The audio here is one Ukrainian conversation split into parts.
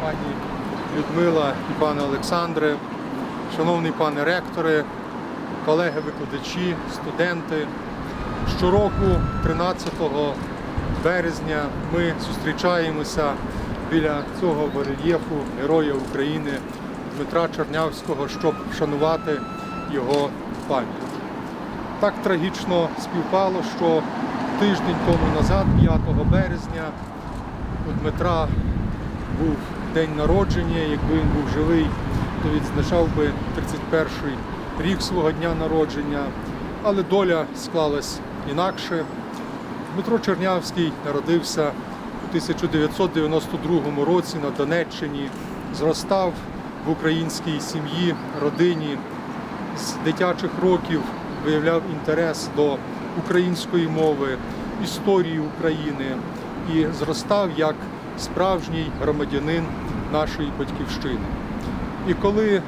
пані Людмила і пане Олександре, шановний пане ректоре, колеги-викладачі, студенти. Щороку, 13 березня, ми зустрічаємося біля цього барельєфу Героя України Дмитра Чернявського, щоб вшанувати його пам'ять. Так трагічно співпало, що тиждень тому назад, 5 березня, у Дмитра був день народження. Якби він був живий, то відзначав би 31-й рік свого дня народження. Але доля склалась інакше. Дмитро Чернявський народився у 1992 році на Донеччині, зростав в українській сім'ї, родині. З дитячих років виявляв інтерес до української мови, історії України і зростав як справжній громадянин нашої батьківщини. І коли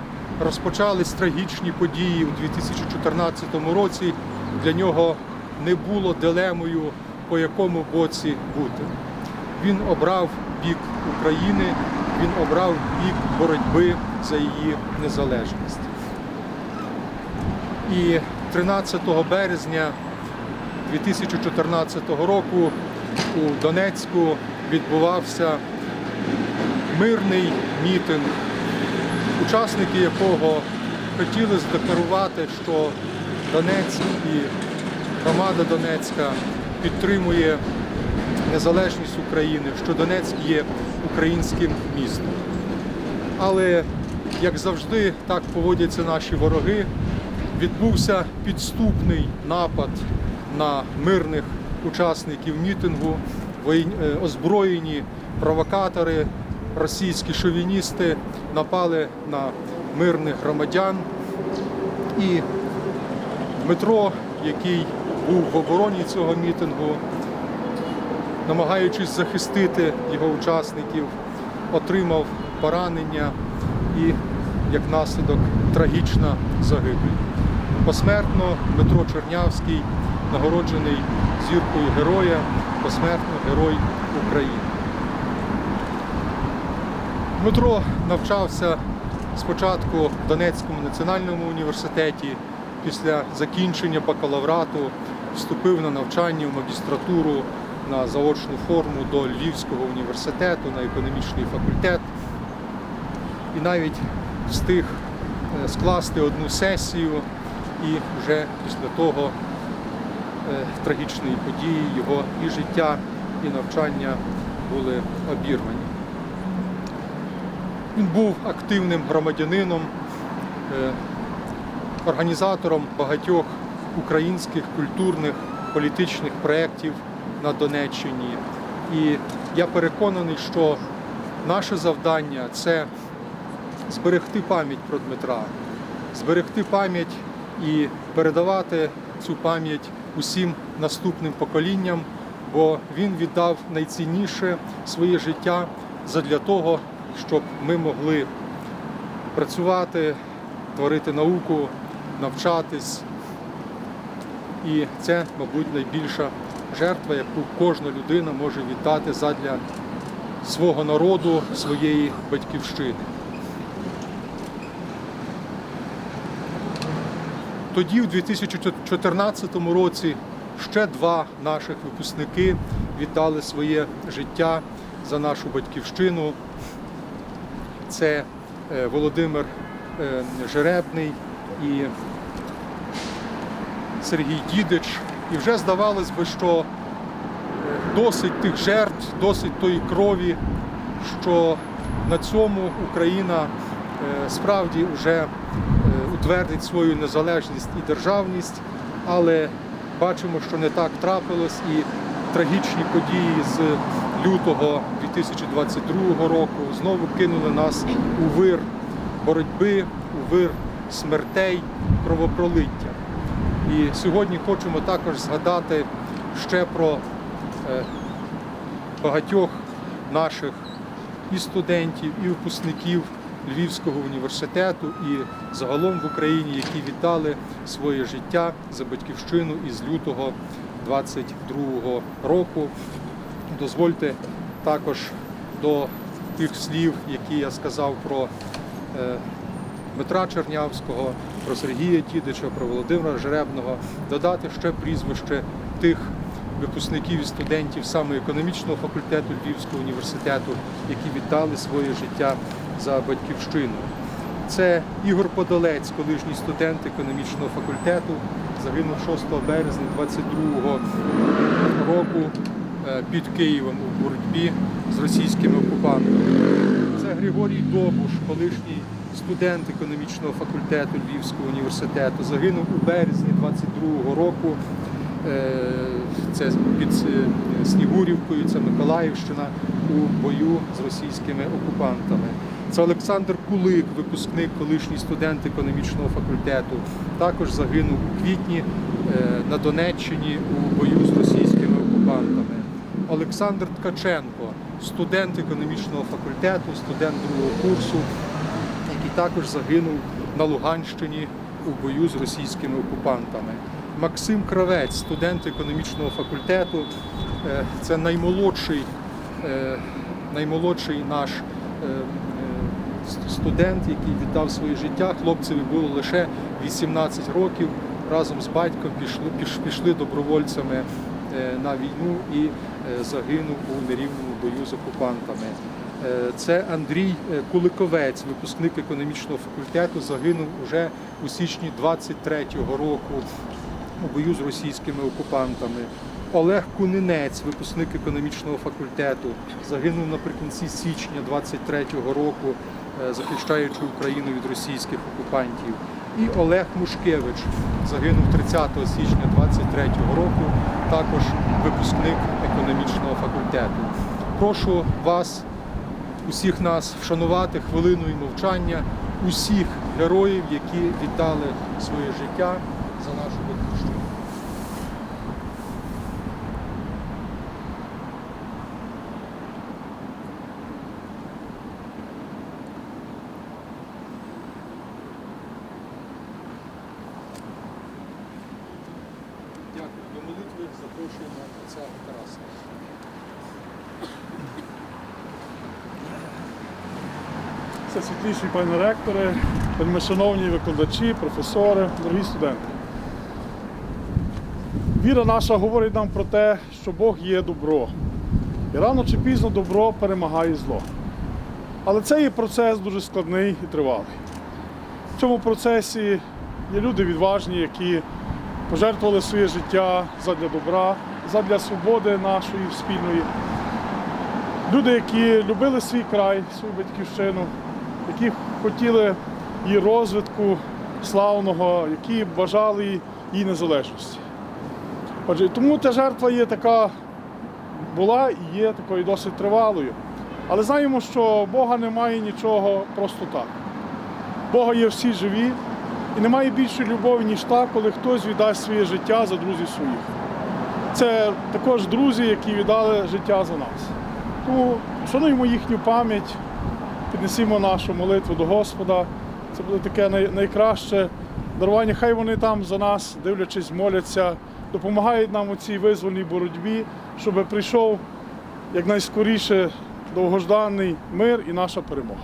розпочались трагічні події у 2014 році, для нього не було дилемою, по якому боці бути. Він обрав бік України, він обрав бік боротьби за її незалежність. І 13 березня 2014 року у Донецьку відбувався мирний мітинг, учасники якого хотіли здекларувати, що Донецьк і громада Донецька підтримує незалежність України, що Донецьк є українським містом. Але, як завжди, так поводяться наші вороги. Відбувся підступний напад на мирних учасників мітингу, озброєні провокатори, російські шовіністи напали на мирних громадян. І Дмитро, який був в обороні цього мітингу, намагаючись захистити його учасників, отримав поранення і, як наслідок, трагічна загибель. Посмертно Дмитро Чернявський нагороджений зіркою героя, посмертно Герой України. Дмитро навчався спочатку в Донецькому національному університеті, після закінчення бакалаврату вступив на навчання в магістратуру на заочну форму до Львівського університету на економічний факультет і навіть встиг е, скласти одну сесію, і вже після того е, трагічної події його і життя, і навчання були обірвані. Він був активним громадянином, е, організатором багатьох українських культурних політичних проєктів на Донеччині. І я переконаний, що наше завдання це зберегти пам'ять про Дмитра, зберегти пам'ять і передавати цю пам'ять усім наступним поколінням, бо він віддав найцінніше своє життя задля того, щоб ми могли працювати, творити науку, навчатись. І це, мабуть, найбільша жертва, яку кожна людина може віддати задля свого народу, своєї батьківщини. Тоді, в 2014 році, ще два наших випускники віддали своє життя за нашу батьківщину. Це е, Володимир е, Жеребний і Сергій Дідич. І вже здавалось би, що е, досить тих жертв, досить тої крові, що на цьому Україна справді вже утвердить свою незалежність і державність, але бачимо, що не так трапилось, і трагічні події з лютого 2022 року знову кинули нас у вир боротьби, у вир смертей, кровопролиття. І сьогодні хочемо також згадати ще про е, багатьох наших і студентів, і випускників Львівського університету, і загалом в Україні, які віддали своє життя за батьківщину із лютого 22 року. Дозвольте також до тих слів, які я сказав про е, Дмитра Чернявського, про Сергія Тідича, про Володимира Жеребного, додати ще прізвище тих випускників і студентів саме економічного факультету Львівського університету, які віддали своє життя за батьківщину. Це Ігор Подолець, колишній студент економічного факультету, загинув 6 березня 22 року е, під Києвом у боротьбі з російськими окупантами. Це Григорій Добуш, колишній студент економічного факультету Львівського університету, загинув у березні 22 року. Е, Це під е, Снігурівкою, це Миколаївщина у бою з російськими окупантами. Це Олександр Кулик, випускник, колишній студент економічного факультету. Також загинув у квітні е, на Донеччині у бою з російськими окупантами. Олександр Ткаченко, студент економічного факультету, студент другого курсу, який також загинув на Луганщині у бою з російськими окупантами. Максим Кравець, студент економічного факультету, е, це наймолодший, е, наймолодший наш студент, який віддав своє життя. Хлопцеві було лише 18 років. Разом з батьком пішли, піш- пішли добровольцями е, на війну і е, загинув у нерівному бою з окупантами. Е, Це Андрій Куликовець, випускник економічного факультету, загинув уже у січні 23-го року у бою з російськими окупантами. Олег Кунинець, випускник економічного факультету, загинув наприкінці січня 23-го року, захищаючи Україну від російських окупантів. І Олег Мушкевич загинув 30 січня 23-го року, також випускник економічного факультету. Прошу вас, усіх нас, вшанувати хвилиною мовчання усіх героїв, які віддали своє життя за нашу батьківщину. Дякую. До молитви запрошуємо отця Тараса. Світліші пане ректори, шановні викладачі, професори, дорогі студенти. Віра наша говорить нам про те, що Бог є добро. І рано чи пізно добро перемагає зло. Але це є процес дуже складний і тривалий. В цьому процесі є люди відважні, які пожертвували своє життя задля добра, задля свободи нашої спільної. Люди, які любили свій край, свою батьківщину, які хотіли її розвитку славного, які бажали її незалежності. Отже, тому та жертва є така, була і є такою досить тривалою. Але знаємо, що Бога немає нічого просто так. Бога є всі живі, і немає більшої любові, ніж та, коли хтось віддасть своє життя за друзів своїх. Це також друзі, які віддали життя за нас. Тому шануємо їхню пам'ять, піднесімо нашу молитву до Господа. Це буде таке най- найкраще дарування. Хай вони там за нас, дивлячись, моляться, допомагають нам у цій визвольній боротьбі, щоб прийшов якнайскоріше довгожданий мир і наша перемога.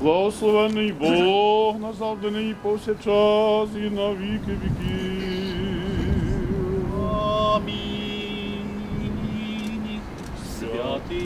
Благословений Бог назавжди повсякчас і на віки віків.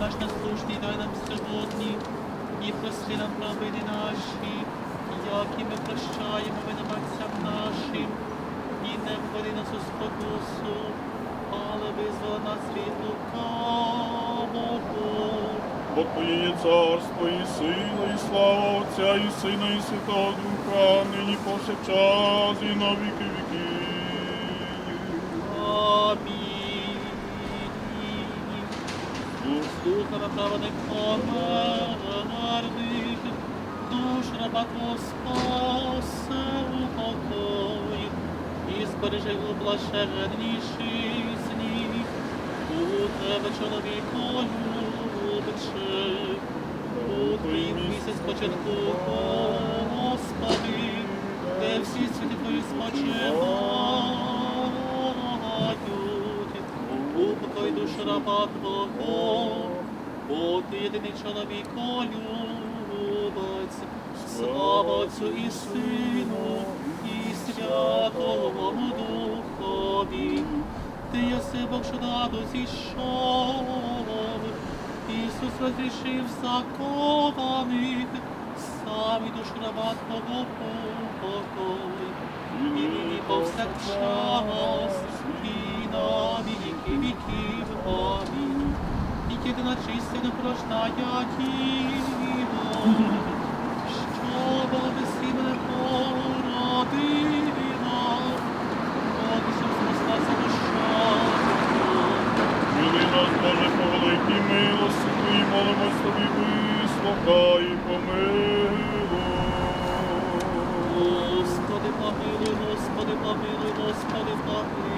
наш насущний дай нам сьогодні, і прости нам провини наші, як і ми прощаємо винуватцям нашим, і не введи нас у спокусу, але визволи нас від лукавого. Бо Твоє царство і сила, і слава Отця, і Сина, і Святого Духа, нині повсякчас, і на віки Слухами праведних померних, душ раба спасе упокой, і збережи у блаженніший них, у тебе чоловіку любче, у твій місяць початку, Господи, де всі святі Твої спочивають, упокой душу раба Твого, бо ти єдиний чоловік любець, слава Отцю і Сину, і Святому Духові. Ти єси Бог, що на зійшов, Ісус розрішив закованих, сам і душу раба Твого упокой. І повсякчас, і на віки віків. Амінь. І єдина чистина порождання Діво, що благодесі мене породила, от Ісус Христа за душа. Мили нас, Боже, по великій милості Твоїй, молимось Тобі, вислухай і помилуй. Господи, помилуй, Господи, помилуй, Господи, помилуй.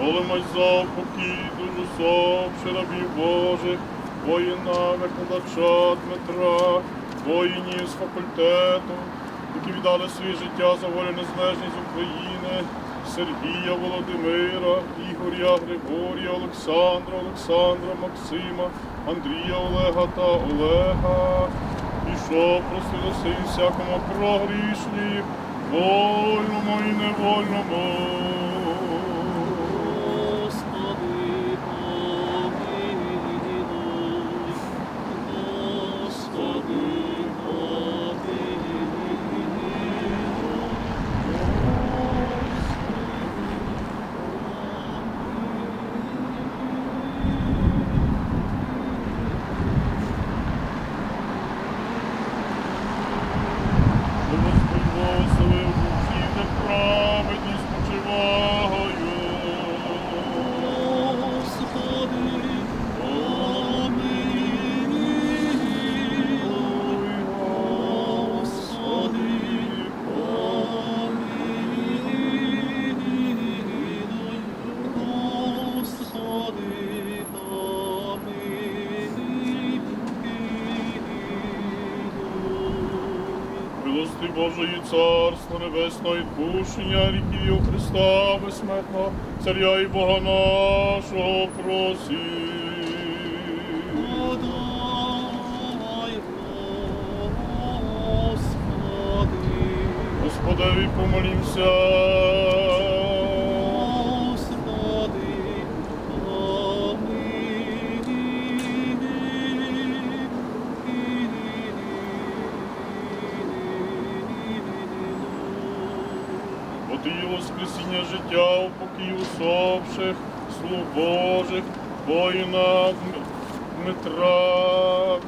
Молимось за упокій дуже совше рабів Божих, воїна, викладача Дмитра, воїнів з факультету, які віддали своє життя за волю незалежність України, Сергія Володимира, Ігоря Григорія, Олександра, Олександра, Максима, Андрія Олега та Олега. Що простилося і всякому прогрішні, вольному і невольному. Божої Царство Небесного пушення ріків Христа безсмертного, Царя і Бога нашого просі. Господи, помолімся. Бо ти воскресіння життя у покій усопших, слуг Божих, воїна Дмитра,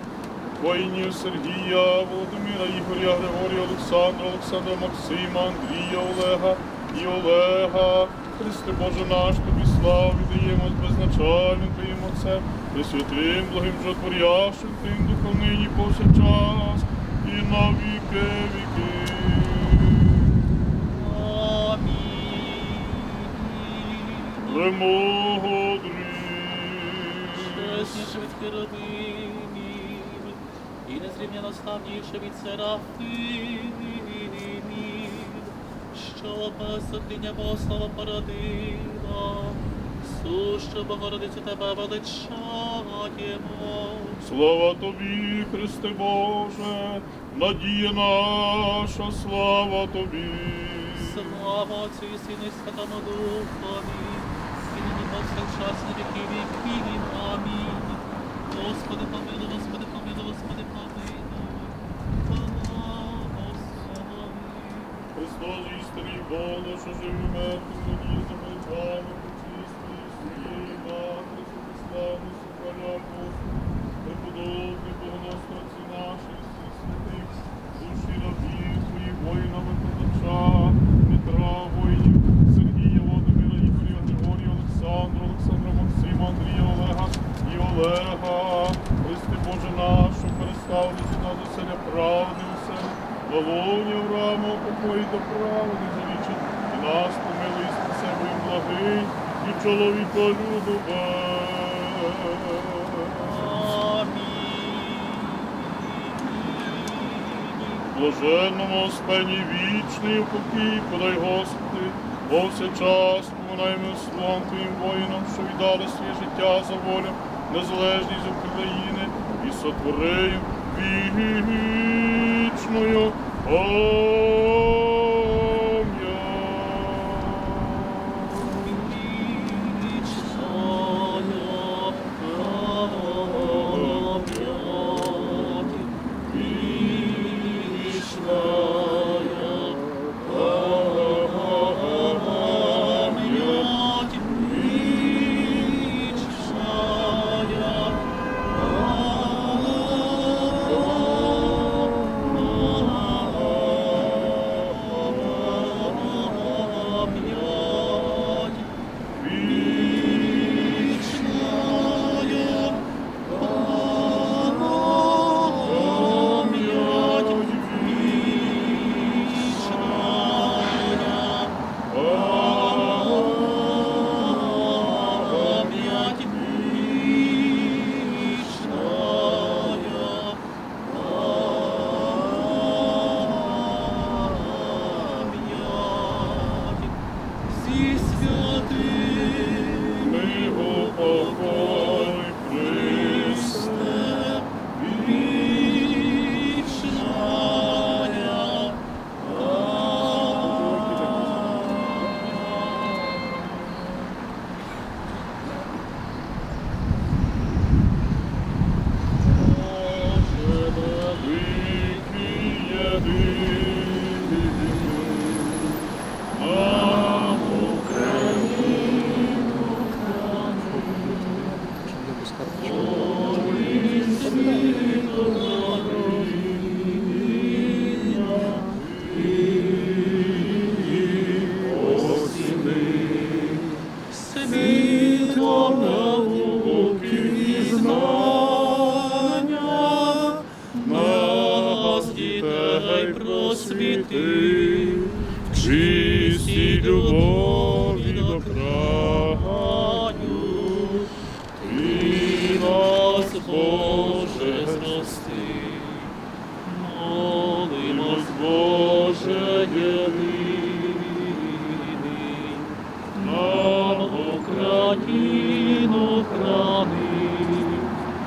воїнів Сергія, Володимира, Ігоря, Григорія, Олександра, Олександра, Максима, Андрія, Олега і Олега. Христе Боже наш, тобі славу віддаємо з безначальним Твоїм Отцем, Пресвятим, благим жотворящим, Тим Духом нині повсякчас і на віки віки. Премудрий. Чесніше від херовимів, і незрівняно славніше від серафимів, що без сотіння Богослова породила, сущу Богородицю тебе величаємо. Слава тобі, Христе Боже, надія наша, слава тобі. Слава Отцю і Сину і Святому Духові, на віки віків. Амінь. Господи, помилуй, Господи, помилуй, Господи, помилуй. Христос істинний Боже, що жив і мертвий, надія за молитвами, причисти, своєї матері, славну, сухаля Господи, преподобний богоносторці наші, всіх святих, душі рабів твоїх воїнами козача, Дмитра, воїнів, Сергія, Володимира, Ігоря, Григорія, Олександра, Олександра, Максима, Андрія, Олега і Олега. Христи Боже наш, що переставлюся на доселя правди усе. Волоні Авраама, покої до правди завічить, і нас помилуй, і спасе будь благий, і чоловіка любове. Блаженному спені вічний упокій, подай Господи, повсякчас поминаймо славам Твоїм воїнам, що віддали своє життя за волю, незалежність України і сотворею вічною. Амінь. Храни,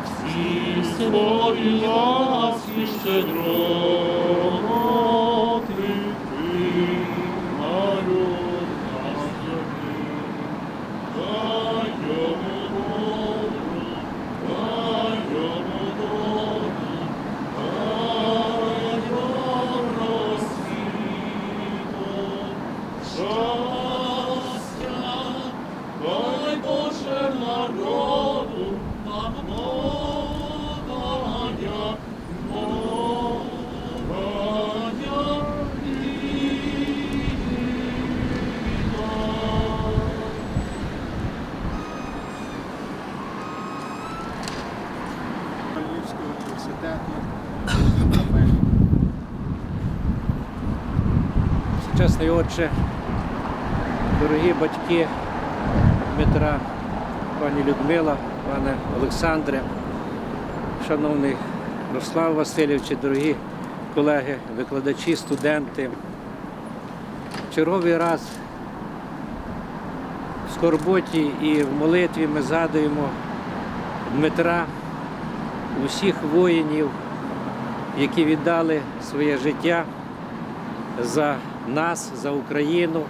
всі свої ласки щедроти, Сучасний отче, дорогі батьки Дмитра, пані Людмила, пане Олександре, шановний Руслав Васильович, дорогі колеги, викладачі, студенти. Черговий раз в скорботі і в молитві ми згадуємо Дмитра усіх воїнів, які віддали своє життя за нас, за Україну,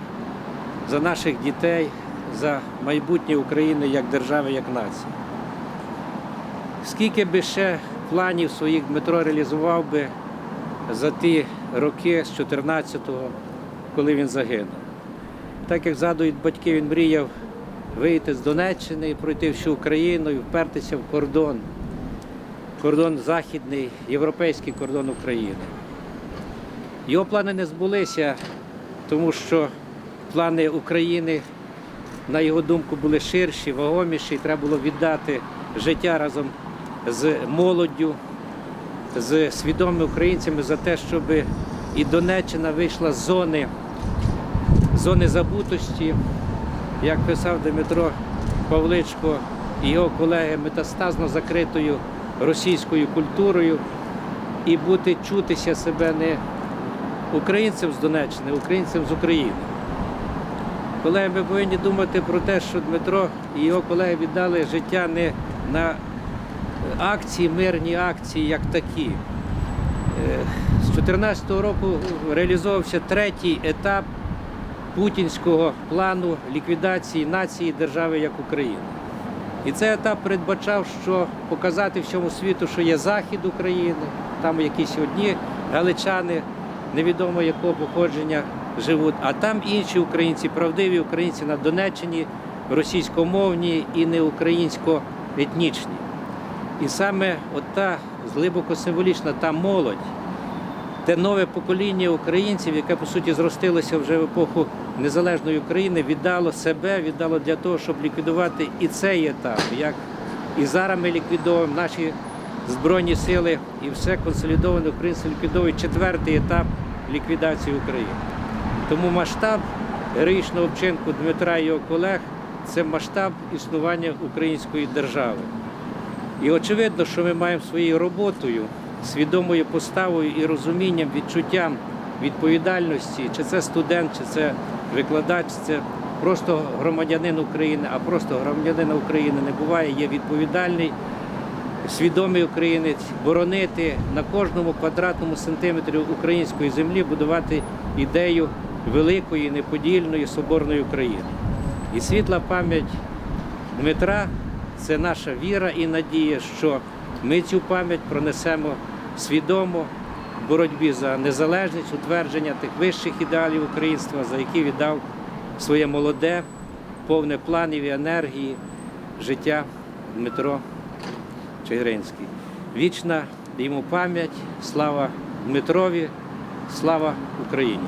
за наших дітей, за майбутнє України як держави, як нації. Скільки би ще планів своїх Дмитро реалізував би за ті роки з 14-го, коли він загинув. Так як згадують батьки, він мріяв вийти з Донеччини і пройти всю Україну і впертися в кордон, кордон західний, європейський кордон України. Його плани не збулися, тому що плани України, на його думку, були ширші, вагоміші, і треба було віддати життя разом з молоддю, з свідомими українцями за те, щоб і Донеччина вийшла з зони, зони забутості, як писав Дмитро Павличко і його колеги, метастазно закритою російською культурою, і бути чутися себе не українцем з Донеччини, а українцем з України. Колеги, ми повинні думати про те, що Дмитро і його колеги віддали життя не на акції, мирні акції як такі. Е, З 2014 року реалізовувався третій етап путінського плану ліквідації нації держави як України. І цей етап передбачав, що показати всьому світу, що є захід України, там якісь одні галичани невідомо якого походження живуть, а там інші українці, правдиві українці на Донеччині, російськомовні і не українсько-етнічні. І саме от та глибоко символічна та молодь, те нове покоління українців, яке по суті зростилося вже в епоху незалежної України, віддало себе, віддало для того, щоб ліквідувати і цей етап. Як і зараз ми ліквідовуємо наші збройні сили і все консолідоване українці ліквідовують четвертий етап ліквідації України. Тому масштаб героїчного вчинку Дмитра і його колег це масштаб існування української держави. І очевидно, що ми маємо своєю роботою, свідомою поставою і розумінням, відчуттям відповідальності, чи це студент, чи це викладач, чи це просто громадянин України, а просто громадянина України не буває, є відповідальний, свідомий українець, боронити на кожному квадратному сантиметрі української землі, будувати ідею великої, неподільної, соборної України. І світла пам'ять Дмитра це наша віра і надія, що ми цю пам'ять пронесемо свідомо в боротьбі за незалежність, утвердження тих вищих ідеалів українства, за які віддав своє молоде, повне планів і енергії життя Дмитро Чигиринський. Вічна йому пам'ять, слава Дмитрові, слава Україні.